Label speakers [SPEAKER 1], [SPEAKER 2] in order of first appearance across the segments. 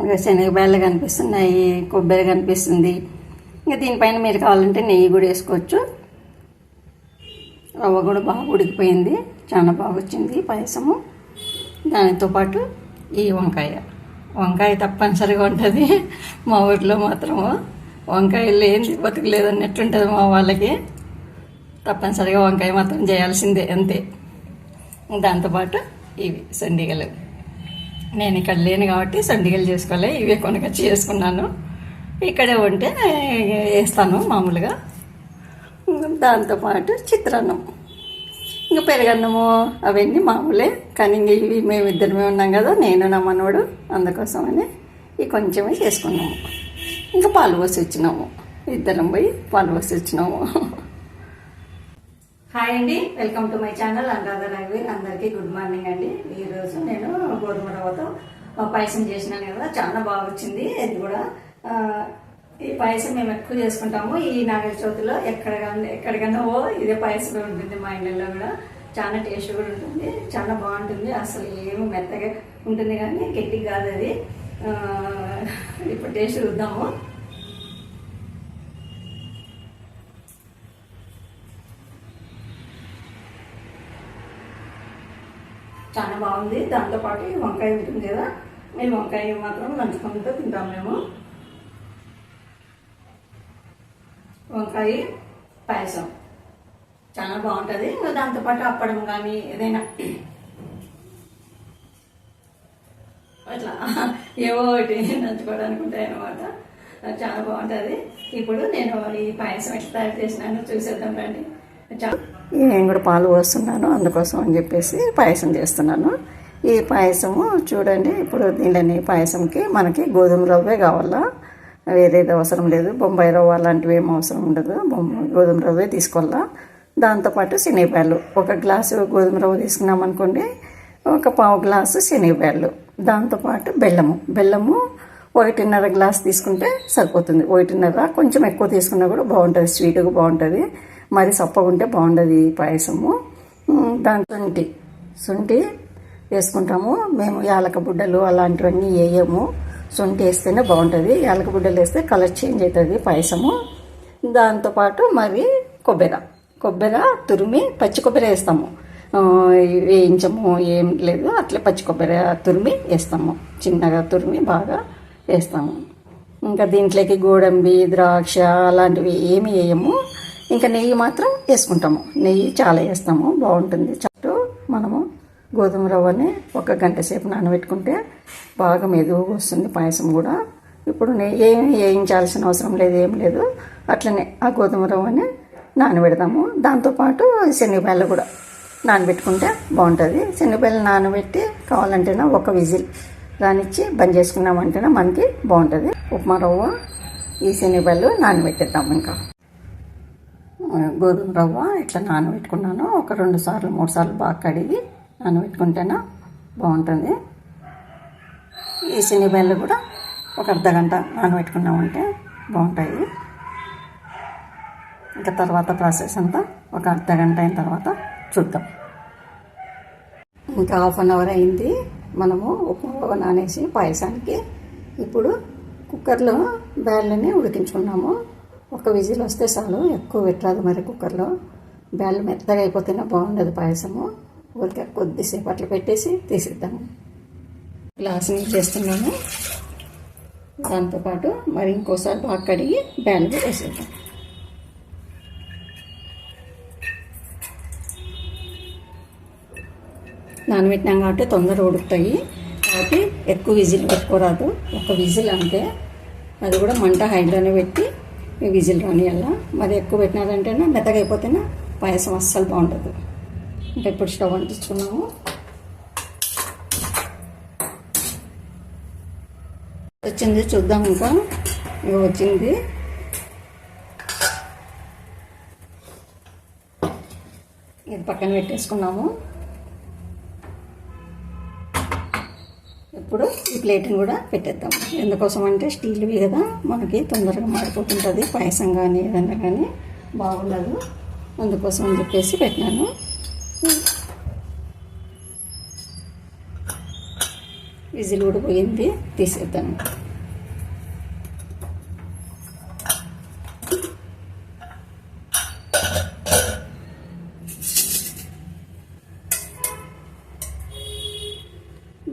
[SPEAKER 1] ఇంకా శనగబాయలు కనిపిస్తున్నాయి కొబ్బరి కనిపిస్తుంది. ఇంకా దీనిపైన మీరు కావాలంటే నెయ్యి కూడా వేసుకోవచ్చు. రవ్వ కూడా బాగా ఉడికిపోయింది చాలా బాగా వచ్చింది పాయసము. దానితో పాటు ఈ వంకాయ. వంకాయ తప్పనిసరిగా ఉంటుంది. మా ఊర్లో మాత్రము వంకాయ లేని బతుకులేదు అన్నట్టుంటుంది మా వాళ్ళకి. తప్పనిసరిగా వంకాయ మాత్రం చేయాల్సిందే అంతే. దాంతోపాటు ఇవి సండిగలు. నేను ఇక్కడ లేను కాబట్టి సండిగలు చేసుకోలే ఇవే కొనకొచ్చి చేసుకున్నాను. ఇక్కడే ఉంటే వేస్తాను మామూలుగా. దాంతోపాటు చిత్రాన్నం. ఇంకా పెరగన్నము అవన్నీ మామూలే కానీ ఇంక ఇవి మేము ఇద్దరమే ఉన్నాం కదా నేను నా మనవడు అందుకోసమని ఇవి కొంచెమే చేసుకున్నాము. ఇంకా పాలు పోసి వచ్చినాము. ఇద్దరం పోయి పాలు పోసి వచ్చినాము. హాయ్ అండి welcome to my channel. Anuradha రఘువీర్ అందరికీ గుడ్ మార్నింగ్ అండి. ఈరోజు నేను గోధుమ రవ్వతో పాయసం చేసినాను కదా చాలా బాగా వచ్చింది ఇది కూడా ఈ పాయసం మేము ఎక్కువ చేసుకుంటాము. ఈ నాగర చవితిలో ఎక్కడ ఎక్కడికన్నా ఓ ఇదే పాయసమే ఉంటుంది మా ఇళ్ళల్లో కూడా. చాలా టేస్ట్ కూడా ఉంటుంది చాలా బాగుంటుంది. అసలు ఏమో మెత్తగా ఉంటుంది కానీ గట్టిగా కాదు అది. ఇప్పుడు టేస్ట్ చూద్దాము. చాలా బాగుంది. దాంతోపాటు ఈ వంకాయ ఉంటుంది కదా ఈ వంకాయ మాత్రం నంచుకుంటూ తింటాం మేము. వంకాయ పాయసం. చాలా బాగుంటుంది. ఇంకా దాంతోపాటు అప్పడం కానీ ఏదైనా. అట్లా ఏవో ఒకటి నంచుకోవడానికి ఉంటాయి అన్నమాట చాలా బాగుంటుంది. ఇప్పుడు నేను ఈ పాయసం ఎట్లా తయారు చేసినాను చూసేద్దాం రండి. చాలా నేను కూడా పాలు పోస్తున్నాను అందుకోసం అని చెప్పేసి పాయసం చేస్తున్నాను. ఈ పాయసము చూడండి ఇప్పుడు దీనిని పాయసంకి మనకి గోధుమ రవ్వే కావాలా? వేరేది అవసరం లేదు. బొంబాయి రవ్వ లాంటివి ఏం అవసరం ఉండదు. బొమ్మ గోధుమ రవ్వే తీసుకోవాలా? దాంతోపాటు శనగపాయలు. ఒక గ్లాసు గోధుమ రవ్వ తీసుకున్నాం అనుకోండి ఒక పావు గ్లాసు శనగపాయలు. దాంతోపాటు బెల్లము. బెల్లము ఒకటిన్నర గ్లాస్ తీసుకుంటే సరిపోతుంది. ఒకటిన్నర కొంచెం ఎక్కువ తీసుకున్నా కూడా బాగుంటుంది. స్వీట్గా బాగుంటుంది. మరి సప్పగా ఉంటే బాగుండదు పాయసము. దాంతో శుంఠి. శొంఠి వేసుకుంటాము. మేము యాలక బుడ్డలు అలాంటివన్నీ వేయము. శొంఠి వేస్తేనే బాగుంటుంది. యాలక బుడ్డలు వేస్తే కలర్ చేంజ్ అవుతుంది పాయసము. దాంతోపాటు మరి కొబ్బరి. కొబ్బరి తురిమి పచ్చి కొబ్బరి వేస్తాము. వేయించము ఏం లేదు. అట్లే పచ్చి కొబ్బరి తురిమి వేస్తాము. చిన్నగా తురిమి బాగా వేస్తాము. ఇంకా దీంట్లోకి గోడంబి ద్రాక్ష అలాంటివి ఏమి వేయము. ఇంకా నెయ్యి మాత్రం వేసుకుంటాము. నెయ్యి చాలా వేస్తాము. బాగుంటుంది. చట్టు మనము గోధుమ రవ్వని ఒక గంట సేపు నానబెట్టుకుంటే బాగా మెదువుగా వస్తుంది పాయసం కూడా. ఇప్పుడు నెయ్యి వేయించాల్సిన అవసరం లేదు ఏం లేదు. అట్లనే ఆ గోధుమ రవ్వని నానబెడతాము. దాంతోపాటు శనగపాయలు కూడా నానబెట్టుకుంటే బాగుంటుంది. శనగపాయలు నానబెట్టి కావాలంటేనే ఒక విజిల్ దానిచ్చి బంద్ చేసుకున్నామంటేనే మనకి బాగుంటుంది. ఉప్మా రవ్వ ఈ శనగపాయలు నానబెట్టేద్దాం ఇంకా. గోధుమ రవ్వ ఇట్లా నానబెట్టుకున్నాను. ఒక రెండు సార్లు మూడు సార్లు బాగా కడిగి నానబెట్టుకుంటేనే బాగుంటుంది. ఈ శనగపాయలు కూడా ఒక అర్ధ గంట నానబెట్టుకున్నామంటే బాగుంటాయి. ఇంకా తర్వాత ప్రాసెస్ అంతా ఒక అర్ధ గంట అయిన తర్వాత చూద్దాం. ఇంకా హాఫ్ అన్ అవర్ అయింది. మనము ఉప్మా నానేసి పాయసానికి ఇప్పుడు కుక్కర్లో బ్యాళ్ళని ఉడికించుకున్నాము. ఒక విజిల్ వస్తే చాలు ఎక్కువ పెట్టరాదు మరి కుక్కర్లో. బ్యాళ్ళు మెత్తగా అయిపోతేనే బాగుండదు పాయసము. ఊరికే కొద్దిసేపు అట్లా పెట్టేసి తీసిద్దాము. గ్లాస్ నీళ్ళు చేస్తున్నాము దాంతోపాటు మరి ఇంకోసారి బాగా కడిగి బ్యాళ్ళు వేసేద్దాం. నానబెట్టినాం కాబట్టి తొందర ఉడుకుతాయి. కాబట్టి ఎక్కువ విజిల్ పెట్టుకోరాదు. ఒక విజిల్ అంతే అది కూడా మంట హైలోనే పెట్టి విజిల్ రానియాల మరి ఎక్కువ పెట్టినారంటేనే మెత్తగా అయిపోతేనే పాయసం అస్సలు బాగుంటుంది ఇంకా ఇప్పుడు స్టవ్ అంటించుకున్నాము. వచ్చింది చూద్దాం ఇంకా. ఇక వచ్చింది. ఇది పక్కన పెట్టేసుకున్నాము. ఇప్పుడు ఈ ప్లేట్ని కూడా పెట్టేద్దాం. ఎందుకోసం అంటే స్టీల్వి కదా మనకి తొందరగా మాడిపోతుంటుంది. పాయసం కానీ ఏదైనా కానీ బాగుండదు. అందుకోసం అని చెప్పేసి పెట్టినాను. విజిల్ కూడా పోయింది. తీసేద్దాను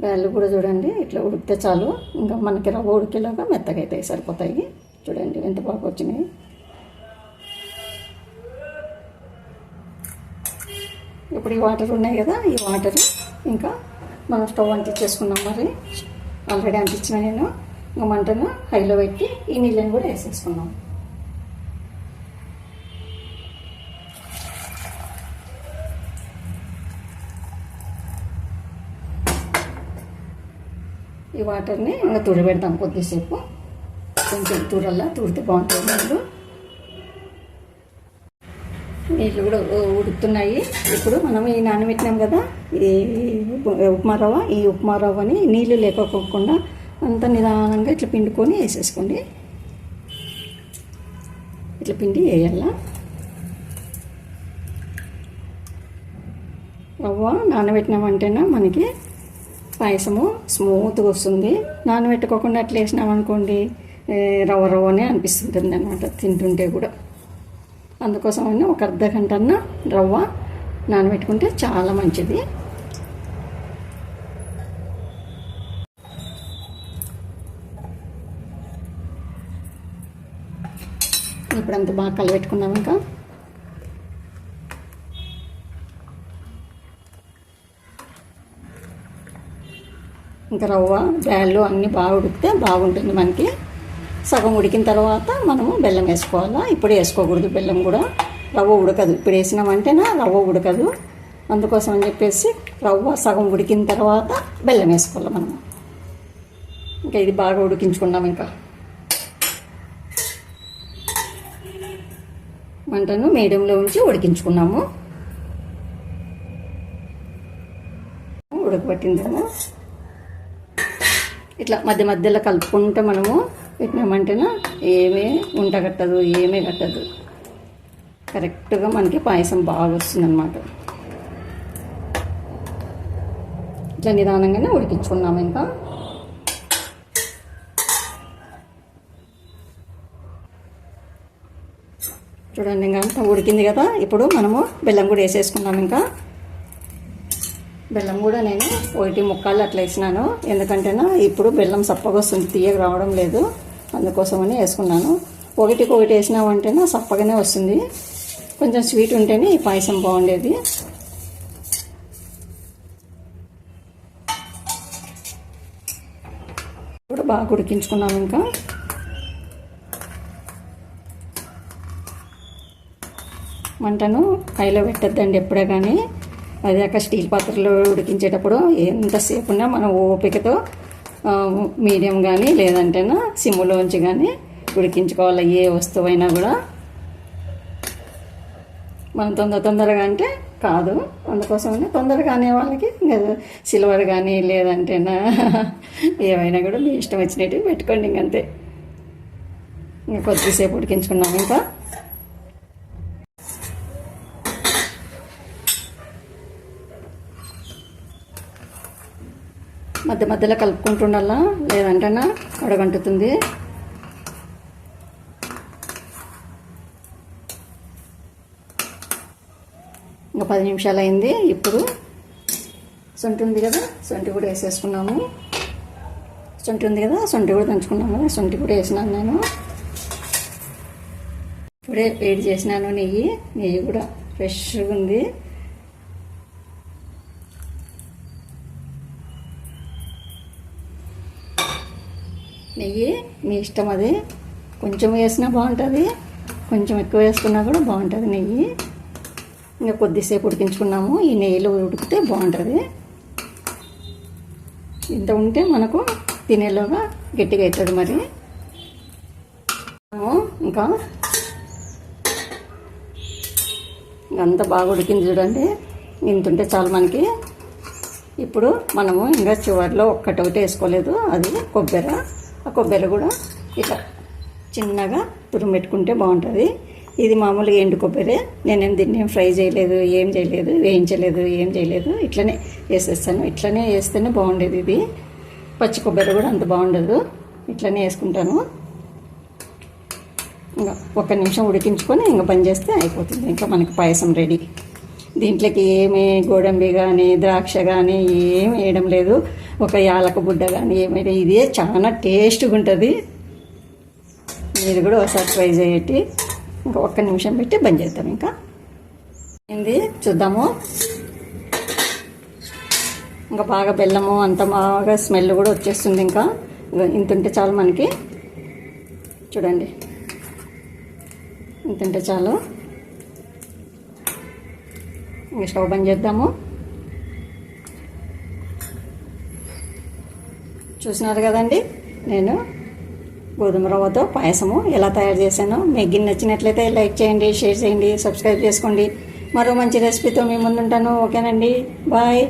[SPEAKER 1] బ్యాళ్ళు కూడా చూడండి ఇట్లా ఉడికితే చాలు. ఇంకా మనకి రవ్వ ఉడికేలాగా మెత్తగా అవుతాయి సరిపోతాయి. చూడండి ఎంత బాగా వచ్చినాయి. ఇప్పుడు ఈ వాటర్ ఉన్నాయి కదా ఈ వాటర్ ఇంకా మనం స్టవ్ అంటించేసుకున్నాం మరి. ఆల్రెడీ అంటించిన నేను. ఇంకా మంటను హైలో పెట్టి ఈ నీళ్ళని కూడా వేసేసుకున్నాం ఈ వాటర్ని ఇంకా తుడబెడతాం కొద్దిసేపు. కొంచెం తుడల్లా తుడితే బాగుంటుంది నీళ్ళు. నీళ్ళు కూడా ఉడుతున్నాయి ఉడుకుతున్నాయి. ఇప్పుడు మనం ఈ నానబెట్టినాం కదా ఈ ఉప్మా రవ్వ ఈ ఉప్మా రవ్వని నీళ్ళు లేకపోకుండా అంత నిదానంగా ఇట్లా పిండుకొని వేసేసుకోండి. ఇట్లా పిండి వేయాల రవ్వ నానబెట్టినామంటేనా మనకి పాయసము స్మూత్గా వస్తుంది. నానబెట్టుకోకుండా అట్లా వేసినామనుకోండి ఏ, రవ్వ రవ్వనే అనిపిస్తుంటుంది అనమాట తింటుంటే కూడా. అందుకోసమైనా ఒక అర్ధ గంట రవ్వ నానబెట్టుకుంటే చాలా మంచిది. ఇప్పుడు అంత బాగా కలబెట్టుకున్నాం ఇంకా. ఇంకా రవ్వ బ్యాళ్ళు అన్నీ బాగా ఉడికితే బాగుంటుంది మనకి. సగం ఉడికిన తర్వాత మనము బెల్లం వేసుకోవాలా? ఇప్పుడు వేసుకోకూడదు బెల్లం కూడా. రవ్వ ఉడకదు. ఇప్పుడు వేసినామంటేనా రవ్వ ఉడకదు. అందుకోసం అని చెప్పేసి రవ్వ సగం ఉడికిన తర్వాత బెల్లం వేసుకోవాలి మనము. ఇంకా ఇది బాగా ఉడికించుకున్నాం ఇంకా. మంటను మీడియంలో ఉంచి ఉడికించుకున్నాము. ఉడకబట్టిందేమో. ఇట్లా మధ్య మధ్యలో కలుపుకుంటే మనము పెట్టినామంటేనా ఏమీ ఉంట కట్టదు ఏమీ కట్టదు. కరెక్ట్గా మనకి పాయసం బాగా వస్తుంది అనమాట ఇట్లా నిదానంగానే ఉడికించుకున్నాము ఇంకా. చూడండి ఇంకా అంతా ఉడికింది కదా ఇప్పుడు మనము బెల్లం కూడా వేసేసుకున్నాం ఇంకా. బెల్లం కూడా నేను ఒకటి ముక్కాలు అట్లా వేసినాను. ఎందుకంటేనా ఇప్పుడు బెల్లం సప్పగా వస్తుంది తీయగా రావడం లేదు. అందుకోసమని వేసుకున్నాను. ఒకటికి ఒకటి వేసినామంటేనా సప్పగానే వస్తుంది. కొంచెం స్వీట్ ఉంటేనే ఈ పాయసం బాగుండేది. కూడా బాగా ఉడికించుకున్నాము ఇంకా. మంటను కైలో పెట్టద్దండి ఎప్పుడే కానీ. అదే అక్కడ స్టీల్ పాత్రలో ఉడికించేటప్పుడు ఎంతసేపు ఉన్నా మనం ఓపికతో మీడియం కానీ లేదంటేనా సిమ్లోంచి కానీ ఉడికించుకోవాలి ఏ వస్తువైనా కూడా. మనం తొందర తొందరగా అంటే కాదు. అందుకోసమని తొందరగా అనే వాళ్ళకి సిల్వర్ కానీ లేదంటేనా ఏమైనా కూడా మీ ఇష్టం వచ్చినట్టు పెట్టుకోండి ఇంకంతే ఇంకా కొద్దిసేపు ఉడికించుకున్నాం ఇంకా. మధ్య మధ్యలో కలుపుకుంటుండాలా లేదంటేనా? కడగంటుతుంది. ఇంకా పది నిమిషాలు అయింది ఇప్పుడు. సొంటి ఉంది కదా? సొంటి కూడా వేసేసుకున్నాము. సొంటి ఉంది కదా? సొంటి కూడా దంచుకున్నాము. సొంటి కూడా వేసినాను నేను. ఇప్పుడే వేడి చేసినాను నెయ్యి. నెయ్యి కూడా ఫ్రెష్గా ఉంది. నెయ్యి మీ ఇష్టం అది. కొంచెం వేసినా బాగుంటుంది కొంచెం ఎక్కువ వేసుకున్నా కూడా బాగుంటుంది నెయ్యి. ఇంకా కొద్దిసేపు ఉడికించుకున్నాము ఈ నెయ్యిలో ఉడికితే బాగుంటుంది. ఇంత ఉంటే మనకు తినేలోగా గట్టిగా అవుతుంది మరి. మనము ఇంకా అంతా బాగా ఉడికింది చూడండి. ఇంత ఉంటే చాలు మనకి. ఇప్పుడు మనము ఇంకా చివరిలో ఒక్కటొకటి వేసుకోలేదు అది కొబ్బరి. ఆ కొబ్బరి కూడా ఇట్లా చిన్నగా తురుము పెట్టుకుంటే బాగుంటుంది. ఇది మామూలుగా ఎండు కొబ్బరి. నేనేం దీన్ని ఏం ఫ్రై చేయలేదు ఏం చేయలేదు వేయించలేదు ఏం చేయలేదు. ఇట్లనే వేసేస్తాను. ఇట్లనే వేస్తేనే బాగుండేది ఇది. పచ్చి కొబ్బరి కూడా అంత బాగుండదు. ఇట్లనే వేసుకుంటాను. ఇంకా ఒక్క నిమిషం ఉడికించుకొని ఇంకా బంద్ చేస్తే అయిపోతుంది. ఇంకా మనకి పాయసం రెడీ. దీంట్లోకి ఏమి గోడంబి కానీ ద్రాక్ష కానీ ఏమి వేయడం లేదు. ఒక యాలక బుడ్డ కానీ ఏమైనా ఇదే చాలా టేస్ట్గా ఉంటుంది. మీరు కూడా ఒకసారి ట్రై చేయటి ఇంకా ఒక్క నిమిషం పెట్టి బంద్ చేద్దాం ఇంకా. ఏంది? చూద్దాము. ఇంకా బాగా బెల్లము అంత బాగా స్మెల్ కూడా వచ్చేస్తుంది ఇంకా. ఇంతుంటే చాలు మనకి. చూడండి. ఇంతుంటే చాలు. ఇంకా స్టవ్ బంద్ చేద్దాము. చూసినారు కదండి. నేను గోధుమ రవ్వతో పాయసము ఎలా తయారు చేశానో. మీకు గిన్నె నచ్చినట్లయితే లైక్ చేయండి షేర్ చేయండి సబ్స్క్రైబ్ చేసుకోండి. మరో మంచి రెసిపీతో మీ ముందుంటాను. ఓకేనండి. బాయ్.